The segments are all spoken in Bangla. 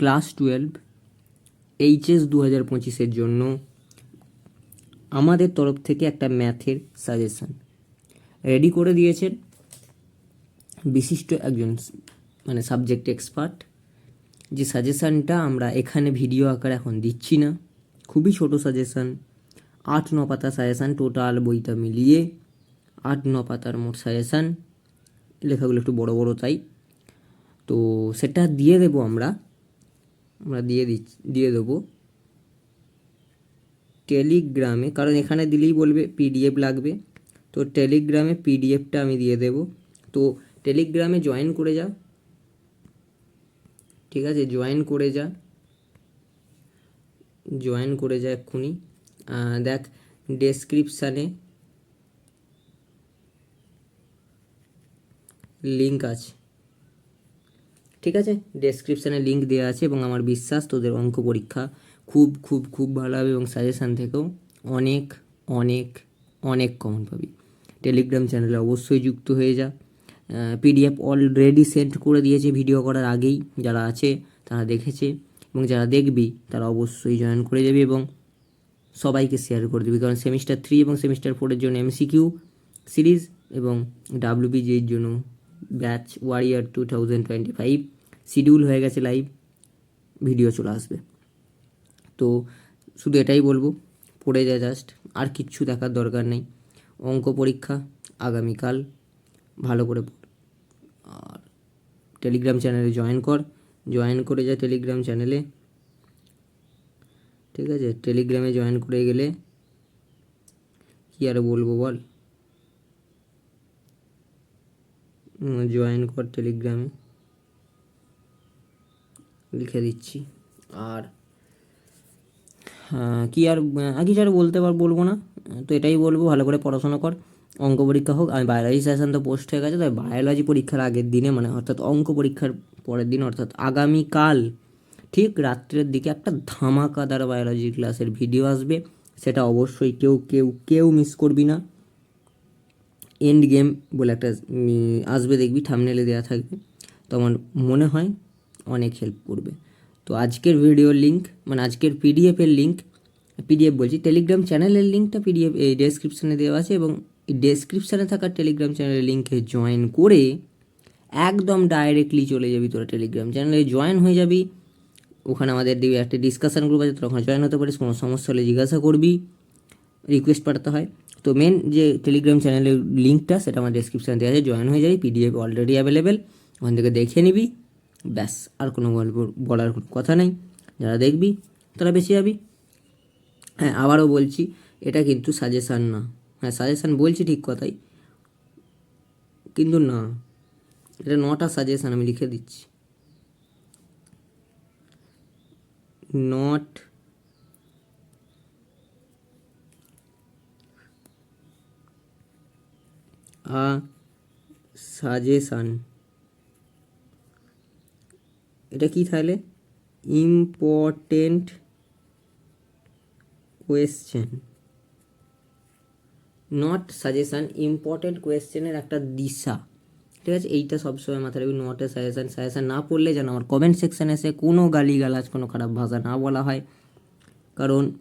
ক্লাস টুয়েলভ, এইচএস দু হাজার পঁচিশের জন্য আমাদের তরফ থেকে একটা ম্যাথের সাজেশান। রেডি করে দিয়েছেন বিশিষ্ট একজন মানে সাবজেক্ট এক্সপার্ট যে সাজেশানটা আমরা এখানে ভিডিও আকারে এখন দিচ্ছি না। খুবই ছোট সাজেশান, আট ন পাতা সাজেশান টোটাল বইটা মিলিয়ে আট ন পাতার মোট সাজেশান। লেখাগুলো একটু বড় বড় তাই। তো সেটা দিয়ে দেবো আমরা। আমরা দিয়ে দিচ্ছি, দিয়ে দেবো। টেলিগ্রামে, কারণ এখানে দিলেই বলবে পিডিএফ লাগবে। তো টেলিগ্রামে পিডিএফটা আমি দিয়ে দেব। তো টেলিগ্রামে জয়েন করে যা। ঠিক আছে, জয়েন করে যা। জয়েন করে যা এক্ষুনি। দেখ, ডেসক্রিপশানে লিঙ্ক আছে। ঠিক আছে? ডেসক্রিপশানে লিঙ্ক দেওয়া আছে এবং আমার বিশ্বাস তোদের অঙ্ক পরীক্ষা খুব খুব খুব ভালো হবে এবং সাজেশান থেকেও অনেক অনেক অনেক কমন পাবি। টেলিগ্রাম চ্যানেলে অবশ্যই যুক্ত হয়ে যা। পিডিএফ অলরেডি সেন্ড করে দিয়েছে ভিডিও করার আগেই। যারা আছে, তারা দেখেছে এবং যারা দেখবি, তারা অবশ্যই জয়েন করে যাবি এবং সবাইকে শেয়ার করে দিবি। কারণ সেমিস্টার থ্রি এবং সেমিস্টার ফোরের জন্য এমসিকিউ সিরিজ এবং ডাব্লিউবিজির জন্য batch warrior two thousand twenty five, schedule হয়ে গেছে লাইভ, ভিডিও চলে আসবে। তো শুধু এটাই বলব, পড়ে যায় জাস্ট, আর কিচ্ছু দেখার দরকার নেই। অঙ্ক পরীক্ষা আগামীকাল, ভালো করে পড়। আর টেলিগ্রাম চ্যানেলে জয়েন কর। জয়েন করে যা টেলিগ্রাম চ্যানেলে। ঠিক আছে? টেলিগ্রামে জয়েন করে গেলে কি আর বলব বল? জয়েন কর টেলিগ্রামে লিখে দিচ্ছি। আর কি আর আহ, কিছু আর বলতে পার বলব না? তো এটাই বলব ভালো করে পড়াশোনা কর। অঙ্ক পরীক্ষা হোক আমি বায়োলজি সেশন তো পোস্ট হয়ে গেছে তাই বায়োলজি পরীক্ষার আগের দিনে মানে অর্থাৎ অঙ্ক পরীক্ষার পরের দিন অর্থাৎ আগামীকাল ঠিক রাত্রের দিকে একটা ধামাকাদার বায়োলজি ক্লাসের ভিডিও আসবে। সেটা অবশ্যই কেউ কেউ কেউ মিস করবি না। এন্ড গেম বলে একটা আসবে দেখবি থামনেলে দেওয়া থাকবে। তো আমার মনে হয় অনেক হেল্প করবে। তো আজকের ভিডিওর লিঙ্ক মানে আজকের পিডিএফের লিঙ্ক পিডিএফ বলছি টেলিগ্রাম চ্যানেলের লিঙ্কটা পিডিএফ এই ডেসক্রিপশানে দেওয়া আছে এবং ডেসক্রিপশানে থাকা টেলিগ্রাম চ্যানেলের লিঙ্কে জয়েন করে একদম ডাইরেক্টলি চলে যাবি তোরা টেলিগ্রাম চ্যানেলে জয়েন হয়ে যাবি, ওখানে আমাদের দিবি একটা ডিসকাশন গ্রুপ আছে, তোরা ওখানে জয়েন হতে পারিস, কোনো সমস্যা হলে জিজ্ঞাসা করবি রিকোয়েস্ট পাঠাতে হয়। তো মেন যে টেলিগ্রাম চ্যানেলের লিঙ্কটা সেটা আমার ডেসক্রিপশানে দেওয়া আছে জয়েন হয়ে যাবি পিডিএফ অলরেডি অ্যাভেলেবেল ওখান থেকে দেখে নিবি, ব্যাস, আর কোনো গল্প বলার কোনো কথা নেই। যারা দেখবি, তারা বেশি যাবি। হ্যাঁ আবারও বলছি, এটা কিন্তু সাজেশান না। হ্যাঁ সাজেশান বলছি ঠিক কথাই, কিন্তু না, এটা নটা সাজেশান আমি লিখে দিচ্ছি। Not a suggestion. এটা কি তাহলে? Important question. Not suggestion important কোয়েশ্চেনের একটা দিশা। ঠিক আছে? এইটা সবসময় মাথায় রাখবি নট এ সাজেশান সাজেশান না পড়লে যেন আমার কমেন্ট সেকশানে এসে কোনো গালিগালাজ, কোনো খারাপ ভাষা না বলা হয়। কারণ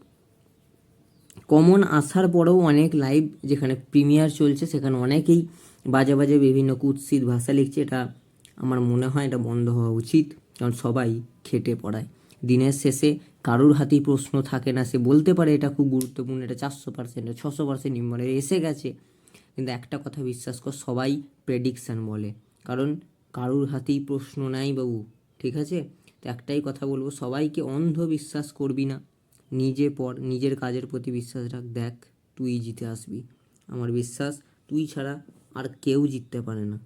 কমন আসার পরেও অনেক লাইভ যেখানে প্রিমিয়ার চলছে, সেখানে অনেকেই বাজে বাজে বিভিন্ন কুৎসিত ভাষা লিখছে। এটা আমার মনে হয় এটা বন্ধ হওয়া উচিত, কারণ সবাই খেটে পড়ায়। দিনের শেষে কারোর হাতেই প্রশ্ন থাকে না, সে বলতে পারে এটা খুব গুরুত্বপূর্ণ, এটা চারশো পার্সেন্ট ছশো পার্সেন্ট নিম্বরে এসে গেছে। কিন্তু একটা কথা বিশ্বাস কর, সবাই প্রেডিকশান বলে। কারণ কারোর হাতেই প্রশ্ন নাই বাবু, ঠিক আছে? তো একটাই কথা বলব, সবাইকে অন্ধ বিশ্বাস করবি না। নিজে পড়, নিজের কাজের প্রতি বিশ্বাস রাখ। দেখ, তুই জিতে আসবি। আমার বিশ্বাস, তুই ছাড়া আর কেউ জিততে পারে না।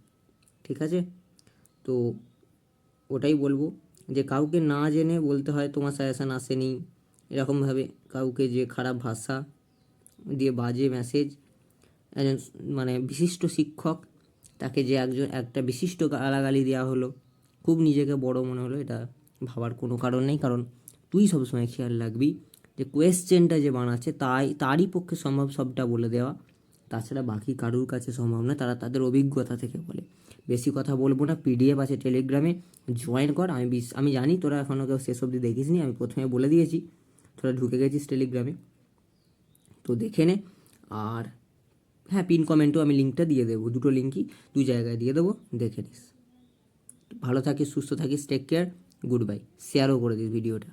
ঠিক আছে? তো ওটাই বলব যে, কাউকে না জেনে বলতে হয় তোমার সাজেশান আসেনি। এরকমভাবে কাউকে যে খারাপ ভাষা দিয়ে বাজে মেসেজ একজন মানে বিশিষ্ট শিক্ষক, তাকে যে একজন, একটা বিশিষ্ট গালাগালি দেওয়া হলো, খুব নিজেকে বড় মনে হলো, এটা ভাবার কোনো কারণ নেই। কারণ তুই সবসময় খেয়াল রাখবি যে কোয়েশ্চেনটা যে বানাচ্ছে, তাই, তারই পক্ষে সম্ভব সবটা বলে দেওয়া। তাছাড়া বাকি কারুর কাছে সম্ভব না তারা তাদের অভিজ্ঞতা থেকে বলে। বেশি কথা বলব না পিডিএফ আছে টেলিগ্রামে জয়েন কর। আমি বিশ, আমি জানি তোরা এখনও কেউ শেষ অবধি দেখিসনি, আমি প্রথমে বলে দিয়েছি, তোরা ঢুকে গেছিস টেলিগ্রামে তো দেখে নে, আর হ্যাঁ পিন কমেন্টও আমি লিঙ্কটা দিয়ে দেবো, দুটো লিঙ্কই দু জায়গায় দিয়ে দেবো, দেখে নিস। ভালো থাকিস, সুস্থ থাকিস টেক কেয়ার গুড বাই শেয়ারও করে দিস ভিডিওটা